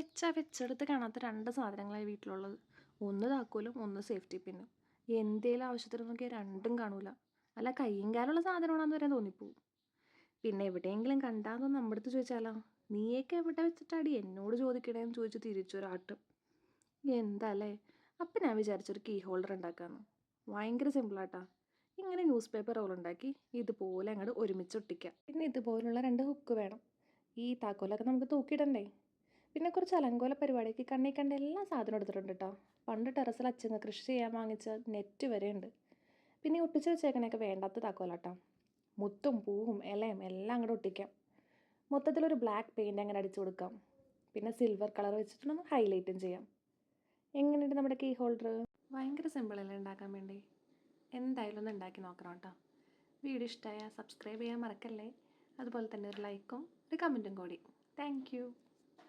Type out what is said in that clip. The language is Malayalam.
വെച്ചാ വെച്ചെടുത്ത് കാണാത്ത രണ്ട് സാധനങ്ങളായി വീട്ടിലുള്ളത്. ഒന്ന് താക്കോലും ഒന്ന് സേഫ്റ്റി പിന്നും. എന്തേലും ആവശ്യത്തിന് നോക്കിയാൽ രണ്ടും കാണൂല. അല്ല കയ്യും കാലുള്ള സാധനമാണെന്ന് വരെ തോന്നിപ്പോവും. പിന്നെ എവിടെയെങ്കിലും കണ്ടാന്നൊന്ന് നമ്മുടെ അടുത്ത് ചോദിച്ചാലോ നീയൊക്കെ എവിടെ വെച്ചിട്ടാടി എന്നോട് ചോദിക്കണേന്ന് ചോദിച്ച് തിരിച്ചൊരാട്ടും എന്താല്ലേ? അപ്പം ഞാൻ വിചാരിച്ചൊരു കീ ഹോൾഡർ ഉണ്ടാക്കാമെന്ന് ഭയങ്കര സിമ്പിളാട്ടാ ഇങ്ങനെ ന്യൂസ് പേപ്പർ റോൾ ഉണ്ടാക്കി ഇതുപോലെ അങ്ങോട്ട് ഒരുമിച്ച് ഒട്ടിക്കാം. പിന്നെ ഇതുപോലുള്ള രണ്ട് ഹുക്ക് വേണം. ഈ താക്കോലൊക്കെ നമുക്ക് തൂക്കിയിടണ്ടേ? പിന്നെ കുറച്ച് അലങ്കോല പരിപാടിക്ക് കണ്ണി കണ്ട എല്ലാ സാധനവും എടുത്തിട്ടുണ്ട് കേട്ടോ പണ്ട് ടെറസിൽ അച്ഛന് കൃഷി ചെയ്യാൻ വാങ്ങിച്ച നെറ്റ് വരെ ഉണ്ട് പിന്നെ ഒട്ടിച്ച് വെച്ചേക്കണൊക്കെ വേണ്ടാത്ത താക്കോലാട്ടോ മുത്തും പൂവും ഇലയും എല്ലാം അങ്ങോട്ട് ഒട്ടിക്കാം. മൊത്തത്തിലൊരു ബ്ലാക്ക് പെയിന്റ് അങ്ങനെ അടിച്ചു കൊടുക്കാം. പിന്നെ സിൽവർ കളർ വെച്ചിട്ട് നമുക്ക് ഹൈലൈറ്റും ചെയ്യാം. എങ്ങനെയുണ്ട് നമ്മുടെ കീ ഹോൾഡർ ഭയങ്കര സിമ്പിളല്ലേ ഉണ്ടാക്കാൻ വേണ്ടി? എന്തായാലും ഒന്ന് ഉണ്ടാക്കി നോക്കണം കേട്ടോ വീഡിയോ ഇഷ്ടമായ സബ്സ്ക്രൈബ് ചെയ്യാൻ മറക്കല്ലേ? അതുപോലെ തന്നെ ഒരു ലൈക്കും ഒരു കമന്റും കൂടി. താങ്ക്